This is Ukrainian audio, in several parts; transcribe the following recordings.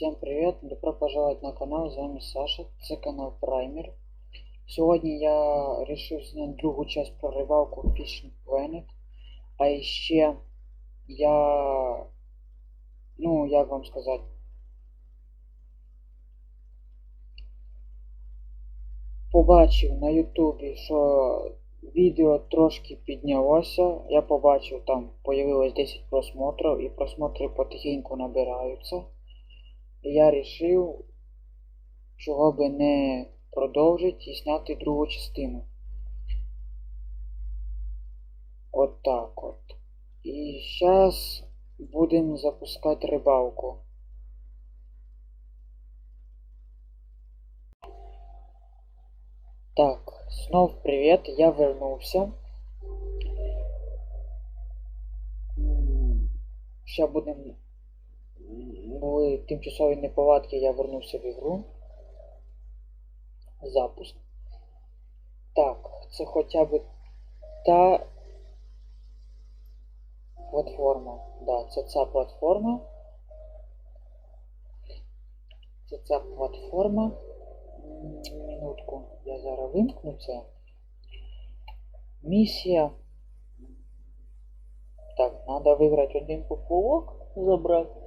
Всем привет, добро пожаловать на канал, з вами Саша, це канал Праймер. Сьогодні я вирішив зняти другу часть про рибалку Fishing Planet. А ще я, ну як вам сказати, побачив на ютубі, що відео трошки піднялося. Я побачив, там появилось 10 просмотрів і просмотри потихеньку набираються. І я вирішив, чого би не продовжити і зняти другу частину. От так от. І зараз будемо запускати рибалку. Так, знов привіт, я вернувся. Ще будемо. Були тимчасові неполадки, я вернувся в ігру. Запуск. Так, це хоча б та платформа. Да, це ця платформа. Це ця платформа. Минутку, я зараз вимкну це. Місія. Так, треба вибрати один поплавок, забрати.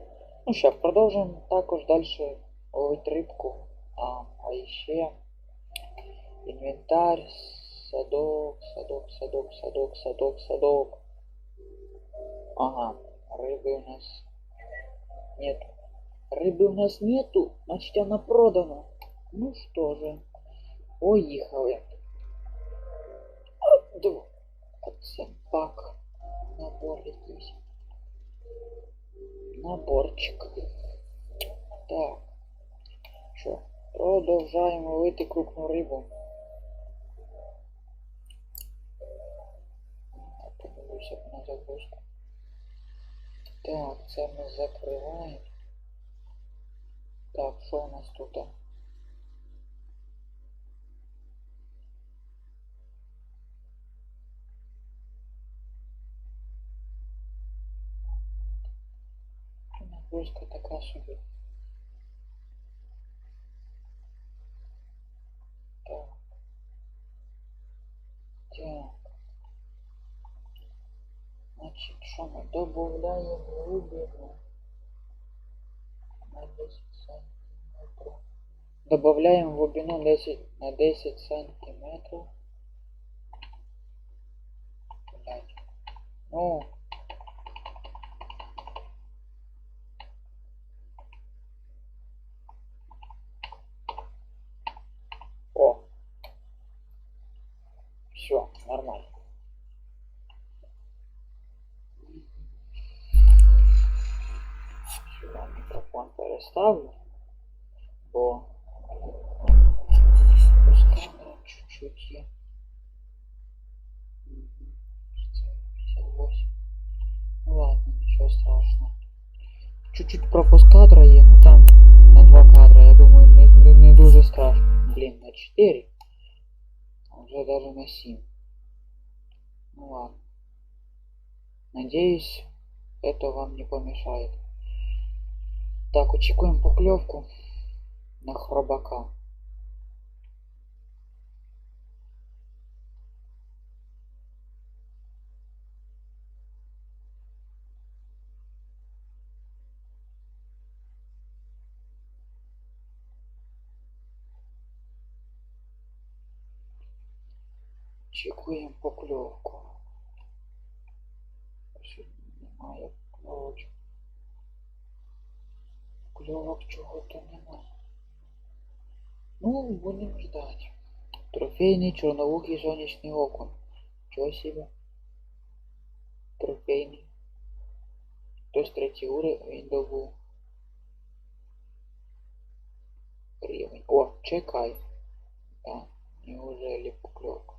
Ну що, продовжуємо також далі ловити рибку. А, а ще інвентар, садок, садок, садок, садок, садок, садок. Ага, рыбы у нас нету. Рыбы у нас нету, значит она продана. Ну что же, поехали. Два. Це пак. Набор якийсь. Наборчик. Так. Що? Продовжаємо ловити крупну рибу. Подивлюся на загрузку. Так, це ми закриваємо. Так, що у нас тут? Нагрузка така собі. Так. Так. Значить, що ми додаємо глибину на 10 сантиметрів. Добавляємо глибину 10 на 10 сантиметрів. Блядь. Ну. мікрофон переставлю, бо з камера чуть-чуть є. Мгм. Це 58. Ну ладно, нічого страшного. Чуть-чуть пропуск кадра є, ну там на 2 кадра, я думаю, не, не, не дуже страшно. Блін, на 4. А вже даже на 7. Ну ладно. Надеюсь, это вам не помешает. Так, очікуємо покльовку на хробака. Очікуємо покльовку. Немає покльовочок. Кльовок чого-то нема. Ну, будемо ждать. Трофейний чорновухий сонячний окон. Чого себе? Трофейний. Хтось третій уровень добув. Рівень. О, чекай. Да, неужели покльовка?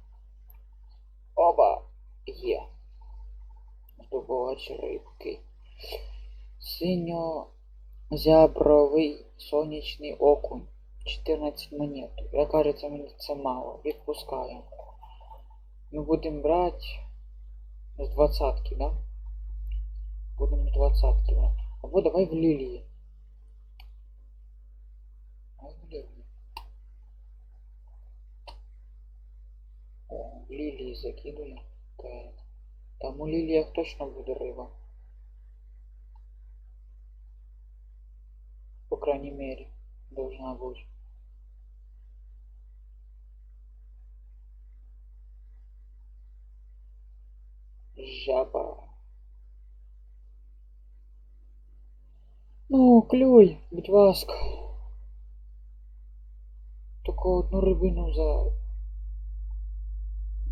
Оба! Є. Здобувач рибки. Синьо зябровий сонячний окунь. 14 монет. Я кажется, мені це мало. Відпускаємо. Ми будемо брати з двадцатки, да? Будемо з двадцатки брати. Або давай в лілії. в лілії. О, в лілії закидуємо. Там у ліліях точно буде риба. По крайней мере, должна быть. Жаба. Ну, клюй, будь ласка. Тільки одну рибину за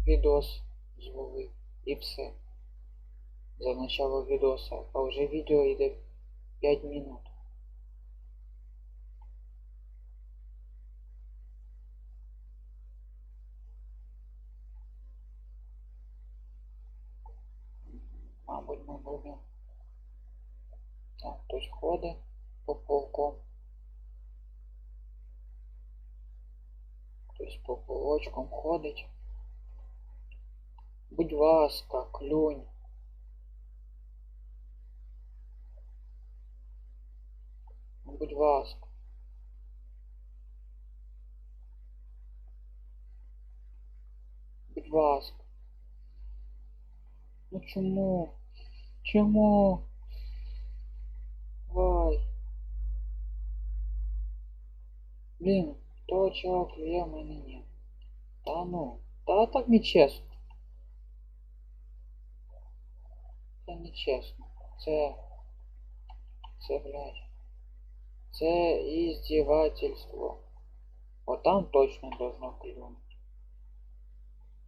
відос зловив. І все. За начало відоса. А вже відео йде 5 минут. Будемо. Так, хтось ходить по полком. Хтось по полочкам ходить. Будь ласка, клюнь. Будь ласка. Будь ласка. Ну чому? Чому? Вай. Блін, то чого клює мене ні. Та ну. Та так не нечесно. Це нечесно. Це... Це, блядь. Це издевательство. Вот там точно должно клюнуть.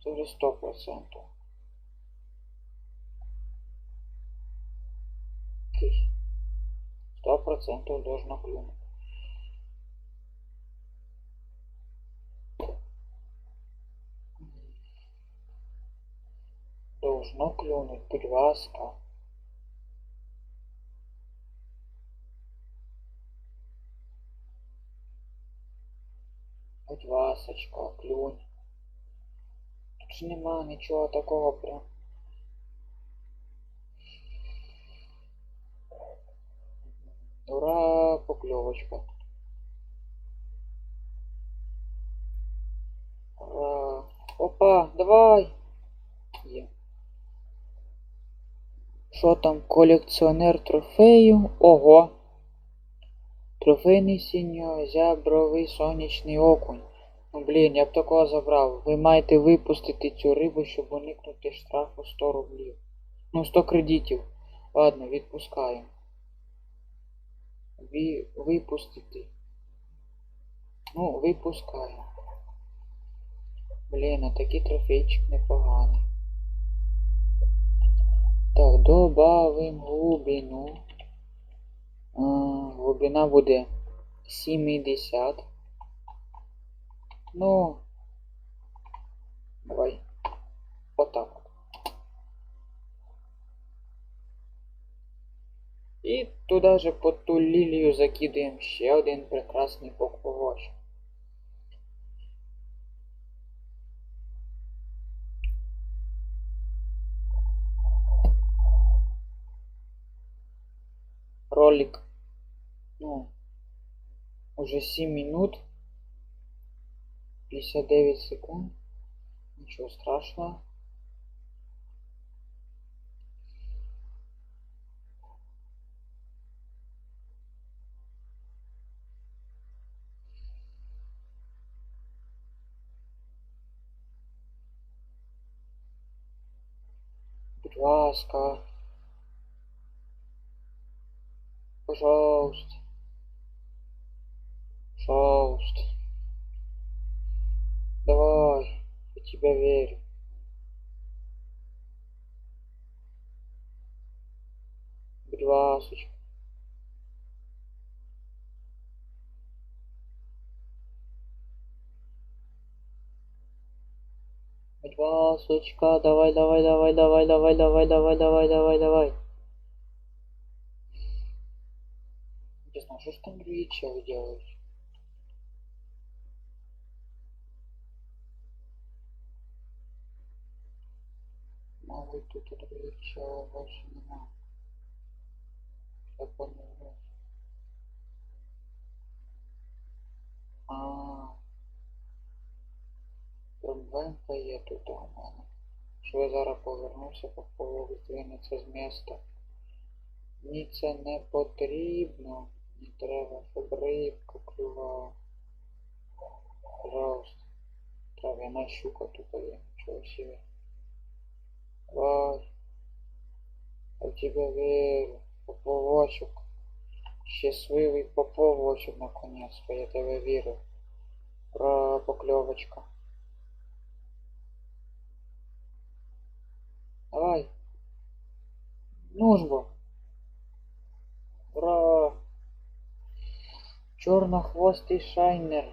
Це вже 100%. Мягкий. Сто процентов должно клюнуть. Должно клюнуть, будь ласка. Будь ласочка, клюнь. Тут же нема нічого такого прям. Ура, поклевочка. Ура. Опа, давай. Є. Що там, колекціонер трофею? Ого. Трофейний сіньо, зябровий сонячний окунь. Ну блін, я б такого забрав. Ви маєте випустити цю рибу, щоб уникнути штрафу 100 рублів. Ну, 100 кредитів. Ладно, відпускаємо. Ви випустити. Ну, випускаємо. Блін, а такий трофейчик непоганий. Так, добавим глибину. А, глибина буде 70. Ну, давай. Отак. І туди же по ту лілію закидаємо ще один прекрасний покловоч. Ролик, ну, уже 7 минут, 59 секунд, ничего страшного. Будь ласка. Пожалуйста. Пожалуйста. Давай. Я тебя верю. Будь ласочка. Будь ласочка, давай, давай, давай, давай, давай, давай, давай, давай, давай, давай. Интересно, а что ж там другие челы делают? Мабуть, тут других челов больше нема. Я понял. А. Проблемка є тут у мене. Що зараз повернувся, попробую здвинеться з міста. Мені це не потрібно. Не треба, щоб рибка клювала. Пожалуйста. Трав'яна щука тут є. Нічого себе. Давай. Я в тебя верю. Поповочок. Щасливий поповочок наконец-то. Я тебе вірю. Ура, покльовочка. Давай. Ну ж бо. Ура. Чорнохвостий шайнер.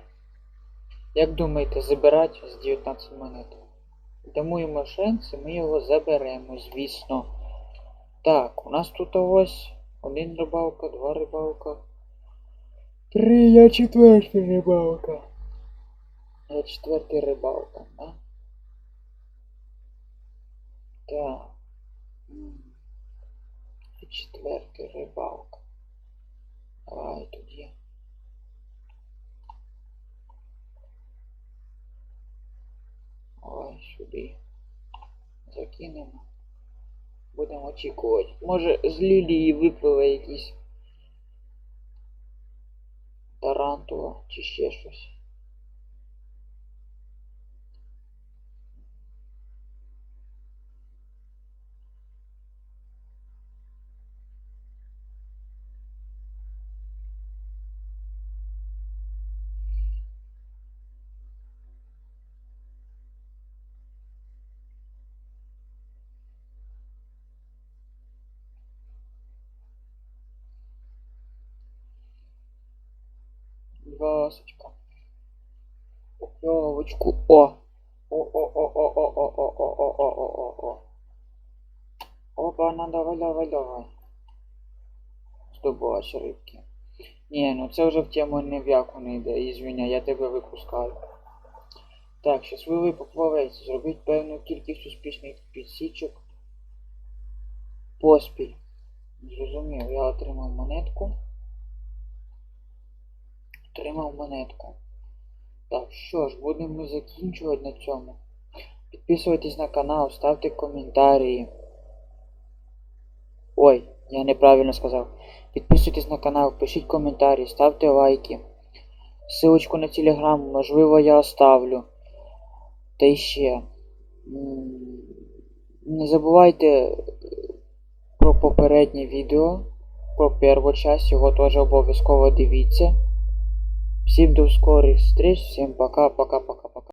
Як думаєте, забирати з 19 монет? Дамо йому шанс, і ми його заберемо, звісно. Так, у нас тут ось один рибалка, два рибалка. Три, я четвертий рибалка. Я четвертий рибалка, да? Так. Я четвертий рибалка. Давай тоді. Ой, сюди. Закинемо. Будемо очікувати. Може з лілії випливе якийсь тарантула чи ще щось. Ласочка. Поклевочку. О! О-о-о-о-о-о-о-о-о-о-о-о. Опа, на давай, давай, давай. Здобувач рибки. Ні, ну це вже в тему не в яку не йде. Ізвиня, я тебе випускаю. Так, щасливий поплавець. Зробіть певну кількість успішних підсічок. Поспіль. Зрозумів, я отримав монетку. Отримав монетку. Так, що ж, будемо закінчувати на цьому. Підписуйтесь на канал, ставте коментарі. Ой, я неправильно сказав. Підписуйтесь на канал, пишіть коментарі, ставте лайки. Силочку на телеграм, можливо, я оставлю. Та й ще. Не забувайте про попереднє відео, про першу часть, його теж обов'язково дивіться. Всім до скорих встреч, всім пока, пока, пока.